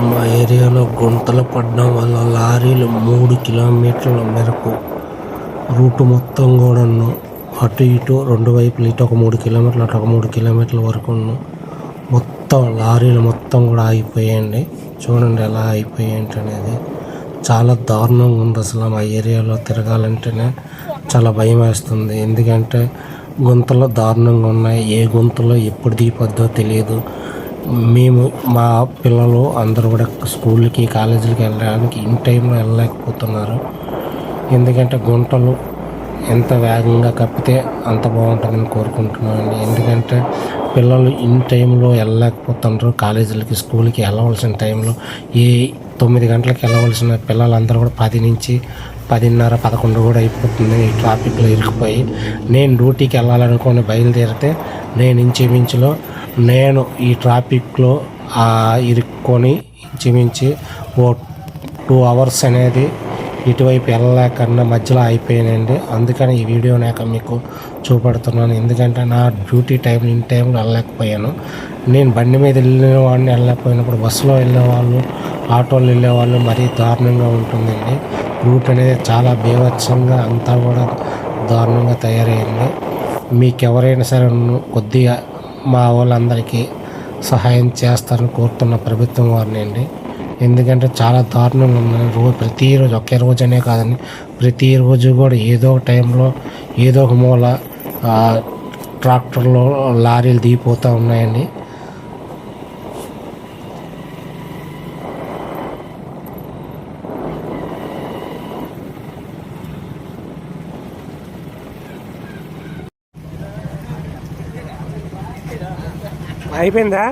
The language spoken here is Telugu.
మా ఏరియాలో గుంతలు పడడం వల్ల లారీలు మూడు కిలోమీటర్ల మేరకు. రూట్ మొత్తం కూడాను అటు ఇటు రెండు వైపులు ఇటు ఒక మూడు కిలోమీటర్లు అటు ఒక మూడు కిలోమీటర్ల వరకు మొత్తం లారీలు మొత్తం కూడా ఆగిపోయాయండి. చూడండి ఎలా అయిపోయాయి అనేది చాలా దారుణంగా ఉంది అసలు మా ఏరియాలో తిరగాలంటేనే చాలా భయం వేస్తుంది. ఎందుకంటే గుంతలు దారుణంగా ఉన్నాయి. ఏ గుంతలో ఎప్పుడు దిగిపోద్దో తెలియదు. మేము మా పిల్లలు అందరూ కూడా స్కూల్కి కాలేజీలకి వెళ్ళడానికి ఇన్ టైంలో వెళ్ళలేకపోతున్నారు. ఎందుకంటే గుంటలు ఎంత వేగంగా కప్పితే అంత బాగుంటుందని కోరుకుంటున్నామండి. ఎందుకంటే పిల్లలు ఇన్ టైంలో వెళ్ళలేకపోతున్నారు. కాలేజీలకి స్కూల్కి వెళ్ళవలసిన టైంలో ఏ తొమ్మిది గంటలకు వెళ్ళవలసిన పిల్లలందరూ కూడా పది నుంచి పదిన్నర పదకొండు కూడా అయిపోతుంది. ఈ ట్రాఫిక్లో ఇరుక్కుపోయి నేను డ్యూటీకి వెళ్ళాలనుకొని బయలుదేరితే నేను ఇంచుమించులో నేను ఈ ట్రాఫిక్లో ఇరుక్కొని ఇంచుమించి ఓ టూ అవర్స్ అనేది ఇటువైపు వెళ్ళలేకన్నా మధ్యలో అయిపోయానండి. అందుకని ఈ వీడియో నాకు మీకు చూపెడుతున్నాను. ఎందుకంటే నా డ్యూటీ టైం ఇన్ టైంలో వెళ్ళలేకపోయాను. నేను బండి మీద వెళ్ళిన వాడిని వెళ్ళలేకపోయినప్పుడు బస్సులో వెళ్ళేవాళ్ళు ఆటోలు వెళ్ళేవాళ్ళు మరీ దారుణంగా ఉంటుందండి. రూట్ అనేది చాలా బీభత్సంగా అంతా కూడా దారుణంగా తయారైంది. మీకు ఎవరైనా సరే కొద్దిగా మా వాళ్ళందరికీ సహాయం చేస్తారని కోరుతున్న ప్రభుత్వం వారిని అండి. ఎందుకంటే చాలా దారుణంగా ఉన్నాయి రోజు ప్రతిరోజు ఒకే రోజనే కాదండి. ప్రతిరోజు కూడా ఏదో ఒక టైంలో ఏదో ఒక మూల ట్రాక్టర్లో లారీలు దిగిపోతూ ఉన్నాయండి. అయిపోయిందా?